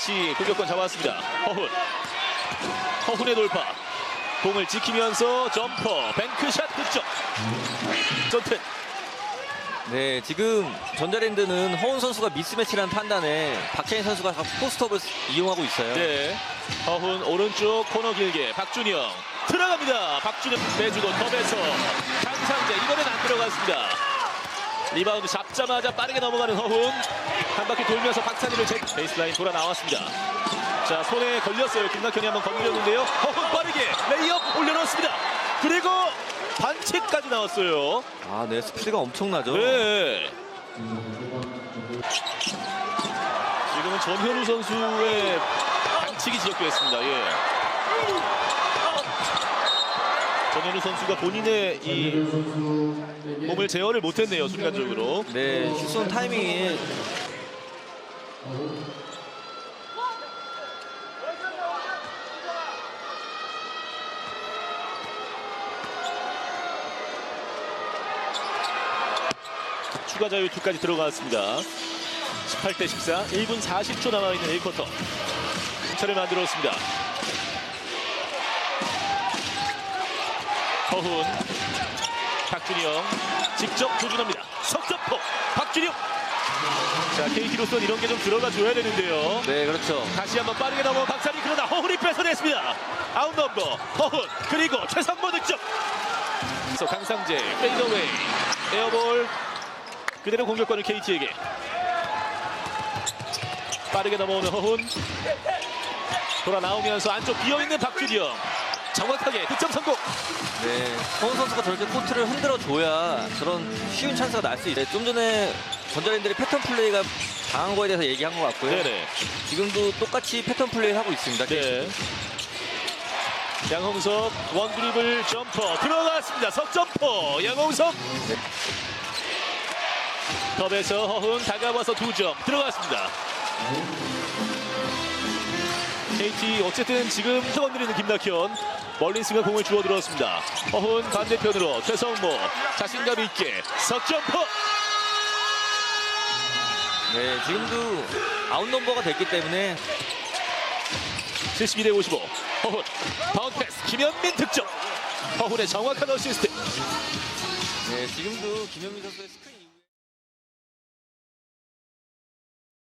다시 공격권 잡았습니다. 허훈. 허훈의 돌파. 공을 지키면서 점퍼, 뱅크샷 득점. 전튼 네, 지금 전자랜드는 허운 선수가 미스매치라는 판단에 박찬희 선수가 포스트업을 이용하고 있어요. 네. 허훈 오른쪽 코너 길게 박준영 들어갑니다. 박준영 빼주고 톱에서 강상재 이번엔 안 들어갔습니다. 리바운드 잡자마자 빠르게 넘어가는 허훈 한 바퀴 돌면서 박찬희를 제 베이스라인 돌아 나왔습니다. 자 손에 걸렸어요. 김낙현이 한번 건드렸는데요. 허훈 빠르게 레이업 올려놓습니다. 그리고 반칙까지 나왔어요. 아, 네, 스피드가 엄청나죠. 네. 지금은 전현우 선수의 반칙이 지적되었습니다. 예. 전현우 선수가 본인의 이 몸을 제어를 못했네요 순간적으로. 네, 슛쏜 타이밍이 추가 자유투까지 들어갔습니다. 18대 14, 1분 40초 남아있는 1쿼터. 차를 만들었습니다. 허훈, 박준영, 직접 조준합니다. 석점포, 박준영. 자, KT로서는 이런 게 좀 들어가 줘야 되는데요. 네, 그렇죠. 다시 한번 빠르게 넘어온 박찬희 그러나 허훈이 뺏어냈습니다. 아웃 넘버 허훈 그리고 최상모 득점. 그래서 강상재 페이더웨이 에어볼 그대로 공격권을 KT에게 빠르게 넘어오는 허훈 돌아 나오면서 안쪽 비어있는 박준영 정확하게 득점 성공. 네, 허운 선수가 저렇게 코트를 흔들어 줘야 저런 쉬운 찬스가 날 수 있어요. 좀 전에 전자랜드의 패턴 플레이가 당한 거에 대해서 얘기한 것 같고요. 네네. 지금도 똑같이 패턴 플레이를 하고 있습니다. 네. 양홍석 원 드리블 점퍼 들어갔습니다. 석점퍼 양홍석. 컵에서 허훈 다가와서 두 점 들어갔습니다. KT 어쨌든 지금 건드리는 김낙현 멀린스가 공을 주워 들었습니다. 허훈 반대편으로 최성모 자신감 있게 석점퍼 네, 지금도 아웃 넘버가 됐기 때문에 72 대 55 허훈 바운드 패스 김현민 득점. 허훈의 정확한 어시스트. 네, 지금도 김현민 선수의 스크린